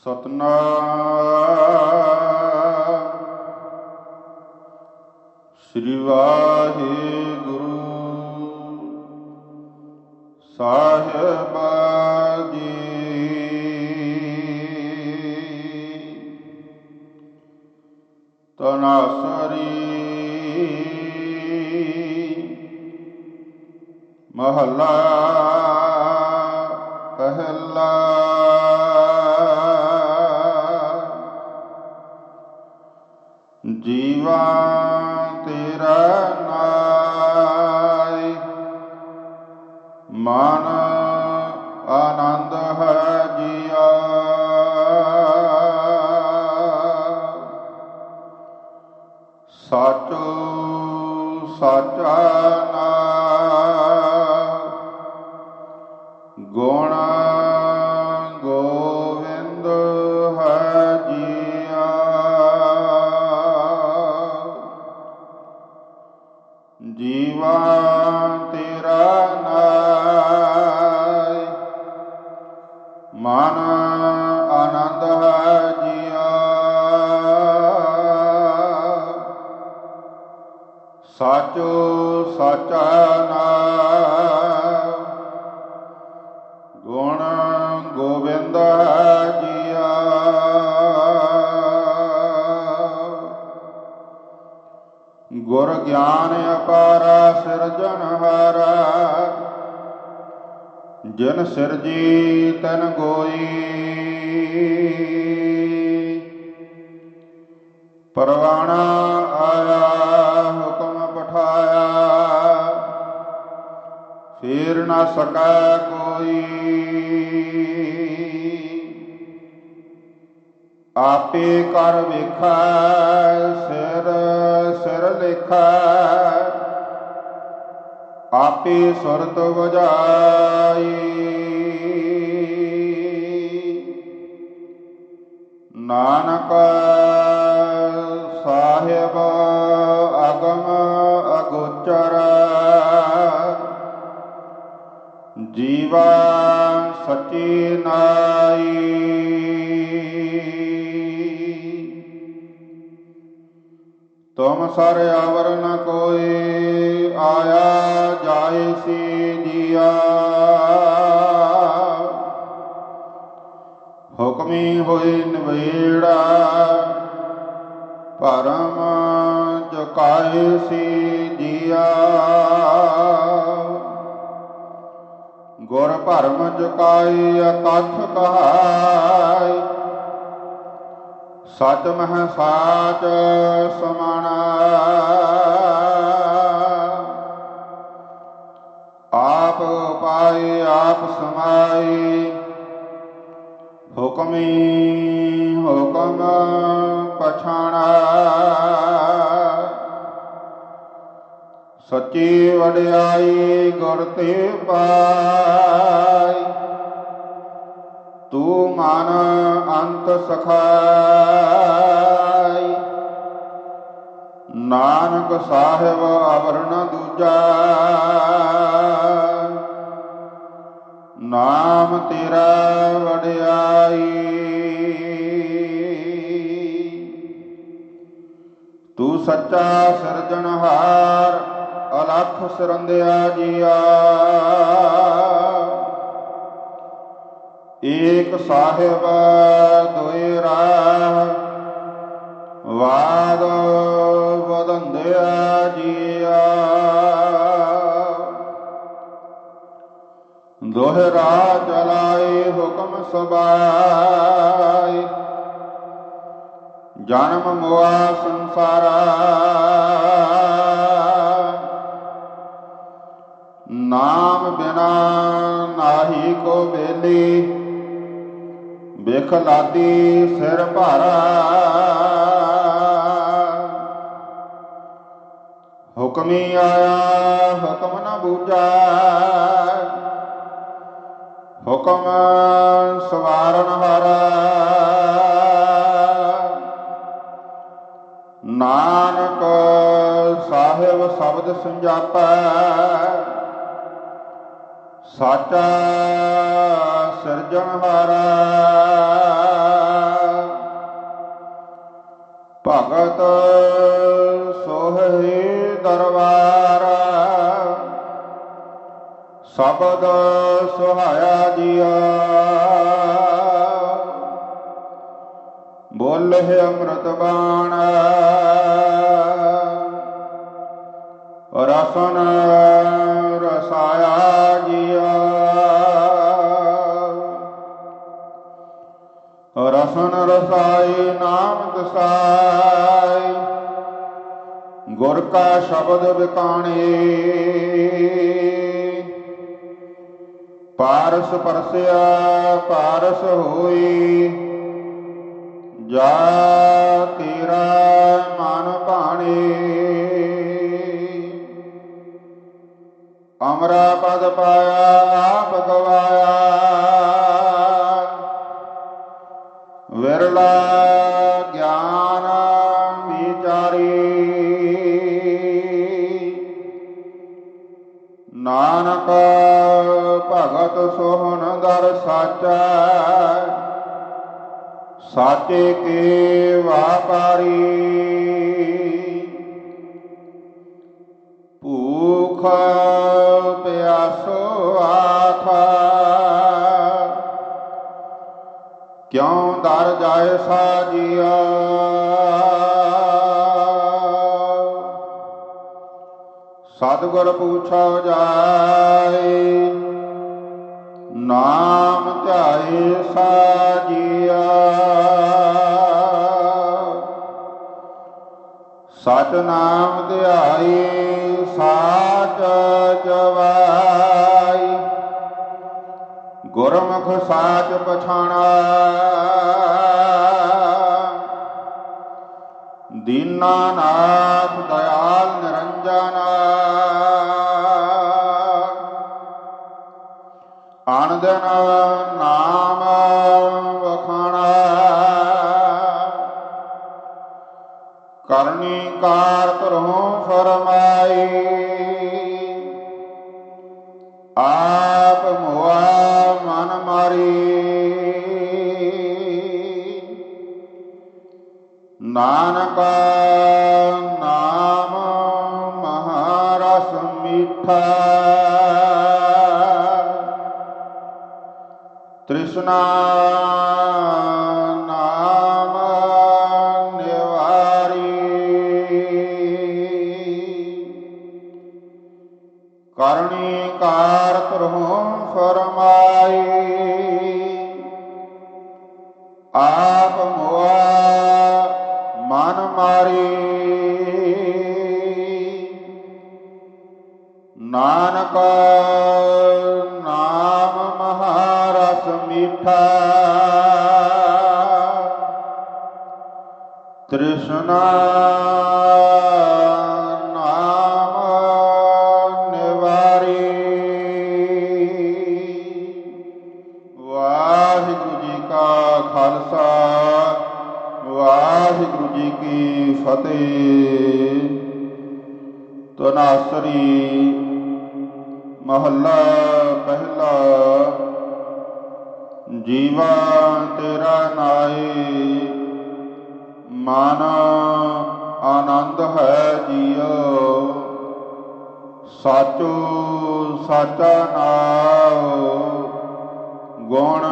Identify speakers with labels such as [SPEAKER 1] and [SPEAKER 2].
[SPEAKER 1] ਸਤਨਾਮ। ਸ੍ਰੀ ਵਾਹਿਗੁਰੂ ਸਾਹਿਬ ਜੀ। ਤਨਾਸਰੀ ਮਹੱਲਾ ਪਹਿਲਾ ਜੀਵਾ ਤੇਰਾ ਨਾਇ ਮਨ ਆਨੰਦ ਹੈ ਜੀਆ। ਸਾਚੋ ਸਾਚਾ ਤੇਰਾ ਨਾਇ। ਮਨ ਜਿਨ ਸਿਰਜੀ ਤਨ ਗੋਈ। ਪਰਵਾਣਾ ਆਇਆ, ਹੁਕਮ ਪਠਾਇਆ। ਫੇਰ ਨਾ ਸਕੈ ਕੋਈ। ਆਪੇ ਕਰ ਵੇਖੈ, ਸਿਰ ਸਿਰ ਲੇਖੈ। ਆਪੇ ਸੁਰਤ ਵਜਾਈ। ਨਾਨਕ ਸਾਹਿਬ ਅਗਮ ਅਗੋਚਰ। ਜੀਵਾ ਸਚੀ ਨਾਈ। ਤੁਮ ਸਰ ਅਵਰ ਨ ਕੋਈ ਆਇਆ ਜਾਏ ਸੀ ਜੀਆ। ਹੁਕਮੀ ਹੋਈ ਨਵੇੜਾ ਪਰਮ ਜੁਕਾਏ ਸੀ ਜੀਆ। ਗੁਰ ਭਰਮ ਜੁਕਾਈ ਅਕਥ ਕਹਾਈ ਸਚ ਮਹ ਸਾਚ ਸਮਾਣਾ ਆਪ ਪਾਏ ਆਪ ਸਮਾਈ ਹੁਕਮੀ ਹੁਕਮ ਪਛਾਣਾ ਸੱਚੀ ਵਡਿਆਈ ਗੁਰ ਤੇ ਪਾਈ ਤੂੰ ਮਨ ਅੰਤ ਸਖਾਈ। ਨਾਨਕ ਸਾਹਿਬ ਅਵਰਣ ਦੂਜਾ। ਨਾਮ ਤੇਰਾ ਵਡਿਆਈ। ਤੂੰ ਸੱਚਾ ਸਿਰਜਣਹਾਰ ਅਲਖ ਸਰੰਦਿਆ ਜੀਆ ਏਕ ਸਾਹਿਬ ਦੋਇ ਰਾਹ, ਵਾਦ ਵਦੰਦਿਆ ਜੀਆ। ਦੋਹਰਾ ਚਲਾਏ ਹੁਕਮ ਸਬਾਈ ਜਨਮ ਮੋਆ ਸੰਸਾਰਾ। ਨਾਮ ਬਿਨਾ ਨਾਹੀ ਕੋ ਬੇਲੀ ਬਿਖ ਲਾਦੀ ਸਿਰ ਭਾਰਾ। ਹੁਕਮੀ ਆਇਆ, ਹੁਕਮ ਨਾ ਬੂਝਾ। ਹੁਕਮ ਸਵਾਰਨ ਹਾਰਾ। ਨਾਨਕ ਸਾਹਿਬ ਸ਼ਬਦ ਸੰਜਾਪੈ। ਸਾਚਾ ਸਿਰਜਣਹਾਰਾ ਭਗਤ ਸੋਹੇ ਦਰਬਾਰ। ਸਬਦ ਸੁਹਾਇਆ ਜੀਆ। ਬੋਲੇ ਅੰਮ੍ਰਿਤ ਬਾਣ। ਰਸਨਾ ਕਾ ਸ਼ਬਦ ਵਿਕਾਣੇ ਪਾਰਸ ਪਰਸਿਆ, ਪਾਰਸ ਹੋਈ। ਜਾ ਤੇਰਾ ਮਨ ਭਾਣੇ। ਅਮਰਾ ਪਦ ਪਾਇਆ, ਆਪ ਗਵਾਇਆ। ਵਿਰਲਾ ਸਾਚਾ ਸਾਚੇ ਕੇ ਵਾਪਾਰੀ ਭੂਖ ਪਿਆਸੋ ਆਖਾ ਕਿਉਂ ਦਰ ਜਾਏ ਸਾਜੀਆ ਸਤਿਗੁਰ ਪੁੱਛੋ ਜਾਏ ਨਾਮ ਧਿਆਏ ਸਾਜੀਆ। ਸਚ ਨਾਮ ਧਿਆਈ ਸਾਚ ਜਵਾਈ। ਗੁਰਮੁਖ ਸਾਚ ਪਛਾਣਾ। ਦੀਨਾਨਾਥ ਦਇਆਲ ਨਿਰੰਜਨ। ਆਨੰਦਨ ਨਾਮ ਵਖਾਣਾ। ਕਰਨੀ ਕਾਰ ਕਰਹੁ ਫਰਮਾਈ। ਆਪ ਮੁਆ ਮਨ ਮਾਰੀ। ਨਾਨਕਾ ਤ੍ਰਿਸ਼ਨਾ। ਤ੍ਰਿਸ਼ਨਾ ਨਾਮ ਨਿਵਾਰੀ। ਵਾਹਿਗੁਰੂ ਜੀ ਕਾ ਖਾਲਸਾ, ਵਾਹਿਗੁਰੂ ਜੀ ਕੀ ਫਤਿਹ। ਤਨਾਸਰੀ ਮਹੱਲਾ ਪਹਿਲਾ। ਜੀਵਾ ਤੇਰਾ ਨਾਏ। ਮਨ ਆਨੰਦ ਹੈ ਜੀਉ ਸਾਚੋ ਸਾਚਾ ਨਾਉ ਗੁਣ